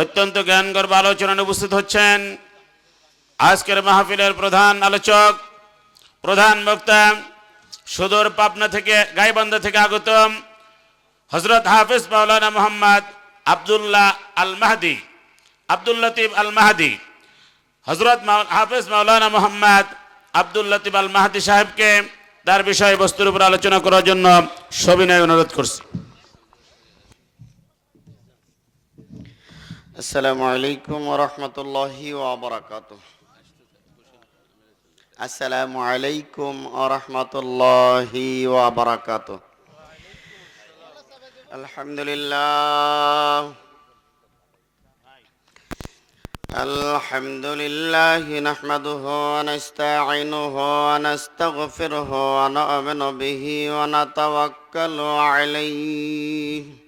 অত্যন্ত জ্ঞানগর্ভ আলোচনায় উপস্থিত হচ্ছেন আজকের মাহফিলের প্রধান আলোচক, প্রধান বক্তা, সুদূর পাবনা থেকে, গাইবান্ধা থেকে আগত হজরত হাফিজ মাওলানা মোহাম্মদ আবদুল্লাহ আল মাহদি আব্দুল লতিফ আল মাহাদি হজরত হাফিজ মাওলানা মোহাম্মদ আব্দুল লতিফ আল মাহাদি সাহেবকে তার বিষয়বস্তুর উপর আলোচনা করার জন্য সবিনয় অনুরোধ করছি। السلام عليكم ورحمة الله وبركاته. السلام عليكم ورحمة الله وبركاته. الحمد لله. الحمد لله نحمده ونستعينه ونستغفره ونؤمن به ونتوكل عليه.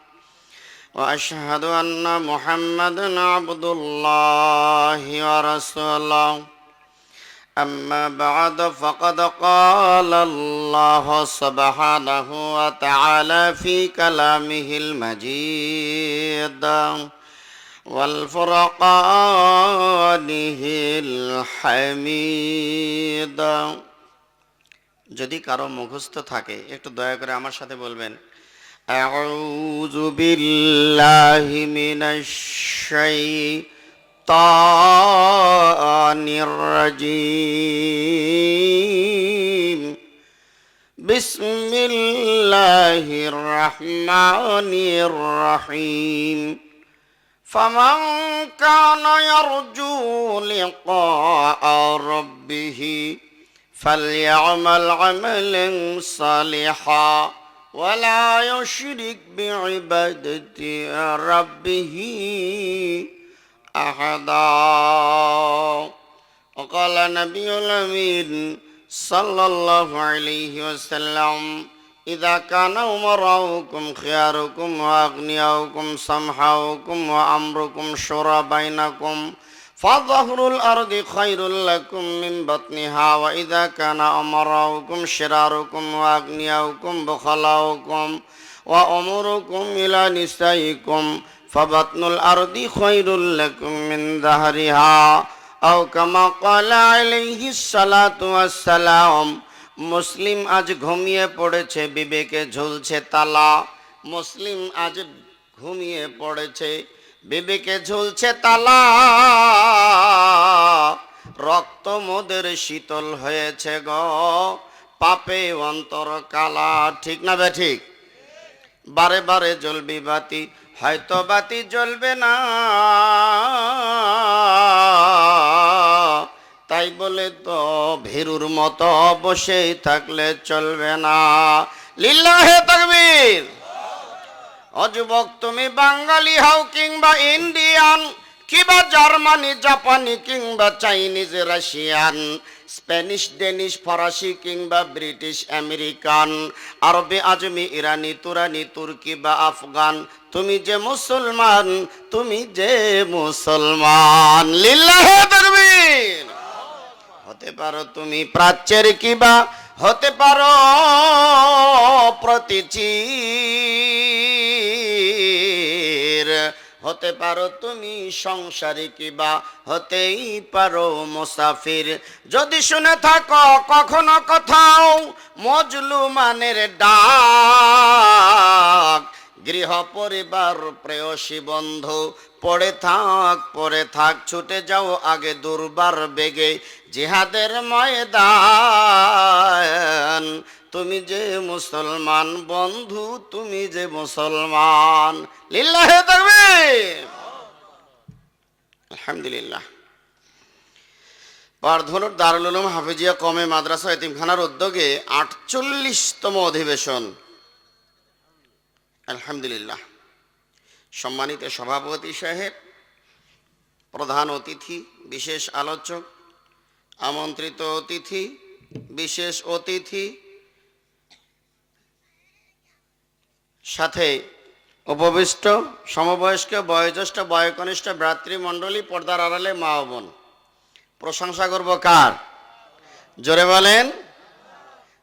واشهد ان محمدا عبد الله ورسوله اما بعد فقد قال الله سبحانه وتعالى في كلامه المجيد والفرقانه الحميد যদি কারো মুখস্থ থাকে একটু দয়া করে আমার সাথে বলবেন أعوذ بالله من الشيطان الرجيم. بسم الله الرحمن الرحيم. فمن كان يرجو لقاء ربه فليعمل عملا صالحا. ولا يشرك بعبادة ربه أحدا. وقال نبي الأمين صلى الله عليه وسلم إذا كان أمراؤكم خياركم وأغنياؤكم سمحاؤكم وأمركم شورى بينكم فظهر الأرض خير لكم من بطنها وإذا كان أمراؤكم شراركم وأغنياؤكم بخلاؤكم وأمركم إلى نسائكم فبطن الأرض خير لكم من ظهرها أو كما قال عليه الصلاة والسلام মুসলিম আজ ঘুমিয়ে পড়েছে বিবেকে ঝুলছে তালা মুসলিম আজ ঘুমিয়ে পড়েছে বিবেকে ঝুলছে তালা। রক্ত মোদের শীতল হয়েছে গ। পাপে অন্তর কালা, ঠিক না বে ঠিক? বারে বারে জ্বলবি বাতি, হয়তো বাতি জ্বলবে না। তাই বলে তো ভীরুর মতো বসেই থাকলে চলবে না। লিল্লাহে তাকবীর। অযুবক, তুমি বাঙালি হও কিংবা ইন্ডিয়ান, কিংবা জার্মানি, জাপানি কিংবা চাইনিজ, রাশিয়ান, স্প্যানিশ, ডেনিশ, ফরাসি কিংবা ব্রিটিশ, আমেরিকান, আরবে আজমি, ইরানি, তুরানি, তুর্কি বা আফগান, তুমি যে মুসলমান, তুমি যে মুসলমান। হতে পারো তুমি প্রাচ্যের কিবা, হতে পারো প্রতিচির হতে পারো তুমি সংসারী কিবা, হতেই পারো মুসাফির। যদি শুনে থাকো কখনো কোথাও মজলুমানের ডাক। গৃহ পরিবার প্রেয়সী বন্ধু, পড়ে থাক পড়ে থাক, ছুটে যাও আগে দুর্বার বেগে। জিহাদের ময়দান তুমি যে মুসলমান, বন্ধু, তুমি যে মুসলমান। লিল্লাহে তাকবীর। আলহামদুলিল্লাহ। পারধনুর দারুল উলুম হাফিজিয়া কমে মাদ্রাসা এতিমখানার উদ্যোগে আটচল্লিশতম অধিবেশন। আলহামদুলিল্লাহ। সম্মানিত সভাপতি সাহেব, প্রধান অতিথি, বিশেষ আলোচক, আমন্ত্রিত অতিথি, বিশেষ অতিথি সাথে উপবিষ্ট, সমবয়স্ক, বয়োজ্যেষ্ঠ, বয়কনিষ্ঠ ভ্রাতৃমণ্ডলী পর্দার আড়ালে মা বোন। প্রশংসা করব কার? জোরে বলেন,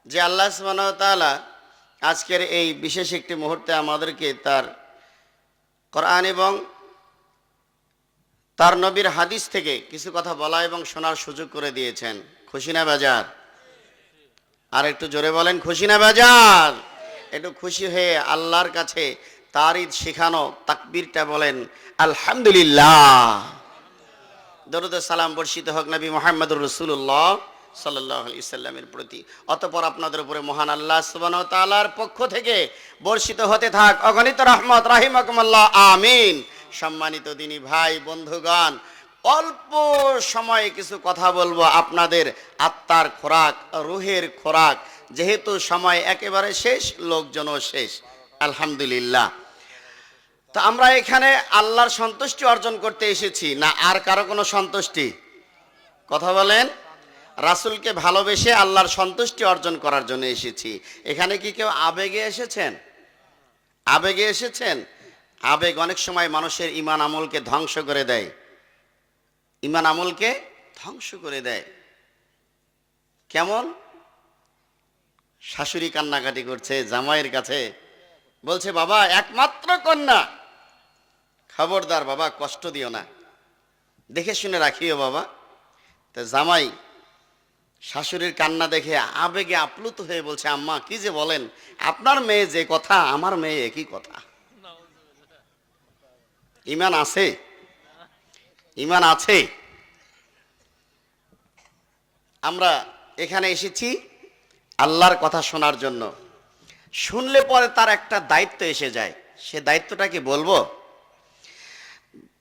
যে আল্লাহ সুবহানাহু আজকের এই বিশেষ একটি মুহূর্তে আমাদেরকে তার কোরআন এবং তার নবীর হাদিস থেকে কিছু কথা বলা এবং শোনার সুযোগ করে দিয়েছেন। খুশি না বাজার? আর একটু জোরে বলেন, খুশি না বাজার? একটু খুশি হয়ে আল্লাহর কাছে তার ঈদ শেখানো তাকবীরটা বলেন, আলহামদুলিল্লাহ। দরুদ সালাম বর্ষিত হোক নবী মোহাম্মদুর রসুল্লাহ সাল্লাহ ইসাল্লামের প্রতি। অতপর আপনাদের উপরে মহান আল্লাহ সুবান তালার পক্ষ থেকে বর্ষিত হতে থাক। অগণিত রহমত, রাহিমকমাল্লাহ, আমিন। সম্মানিত দিনী ভাই, বন্ধুগণ, অল্প সময়ে কিছু কথা বলব আপনাদের। আত্মার খোরাক, রুহের খোরাক যেহেতু সময় একেবারে শেষ, লোকজনও শেষ। আলহামদুলিল্লাহ। তো আমরা এখানে আল্লাহর সন্তুষ্টি অর্জন করতে এসেছি। না, আর কারও কোনো সন্তুষ্টি? কথা বলেন। রাসূলকে ভালোবেসে আল্লাহর সন্তুষ্টি অর্জন করার জন্য এসেছি। এখানে কি কেউ আবেগে এসেছেন? আবেগে এসেছেন? আবেগ অনেক সময় মানুষের ইমান আমলকে ধ্বংস করে দেয়। ইমান আমলকে ধ্বংস করে দেয়। কেমন? শাশুড়ি কান্নাকাটি করছে, জামাইয়ের কাছে বলছে, বাবা, একমাত্র কন্যা। খবরদার, বাবা, কষ্ট দিও না। দেখে শুনে রাখিও, বাবা। তা জামাই শাশুড়ির কান্না দেখে আবেগে আপ্লুত হয়ে বলছে, আম্মা, কি যে বলেন? আপনার মেয়ে যে কথা, আমার মেয়ে একই কথা। ইমান আছে? ইমান আছে? আমরা এখানে এসেছি। আল্লাহর কথা শোনার জন্য। শুনলে পরে তার একটা দায়িত্ব এসে যায়। সে দায়িত্বটা কি বলব?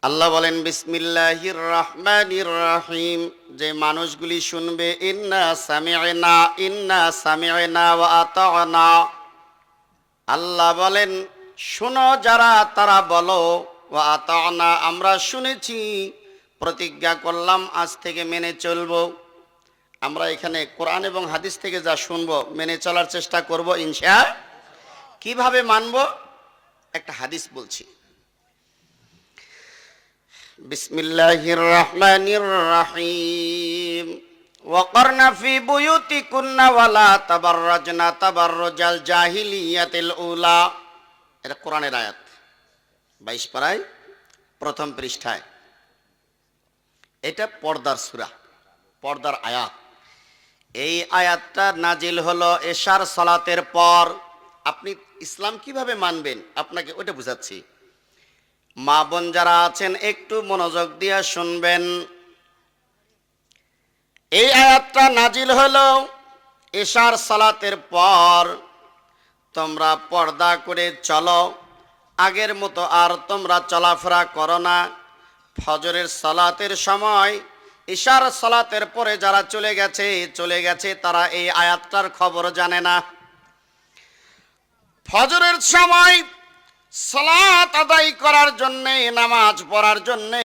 আল্লাহ বলেন, বিসমিল্লাহির রহমানির রহিম। যে মানুষগুলি শুনবে, ইন্না সামি'না ইন্না সামি'না ওয়া আতা'না। আল্লাহ বলেন, শুনো যারা তারা বলো, ওয়া আতা'না, আমরা শুনেছি, প্রতিজ্ঞা করলাম, আজ থেকে মেনে চলবো। আমরা এখানে কোরআন এবং হাদিস থেকে যা শুনবো মেনে চলার চেষ্টা করব ইনশা কিভাবে মানব একটা হাদিস বলছি বিসমিল্লাহির রহমানির রহিম وقرن في بيوتكن ولا تبرجن تبرج الجاهلية الأولى এটা কোরআনের আয়াত বাইশ পাড়ায় প্রথম পৃষ্ঠায় এটা পর্দার সূরা পর্দার আয়াত এই আয়াতটা নাজিল হলো এশার সলাতের পর। আপনি ইসলাম কীভাবে মানবেন? আপনাকে ওটা বুঝাচ্ছি। মা বোন যারা আছেন, একটু মনোযোগ দিয়ে শুনবেন। এই আয়াতটা নাজিল হলো এশার সালাতের পর। তোমরা পর্দা করে চলো। আগের মতো আর তোমরা চলাফেরা করো না। ফজরের সালাতের সময় ইশার সালাতের পরে যারা চলে গেছে চলে গেছে, তারা এই আয়াতটার খবর জানে না। ফজরের সময় সালাত আদায় করার জন্যে, নামাজ পড়ার জন্যে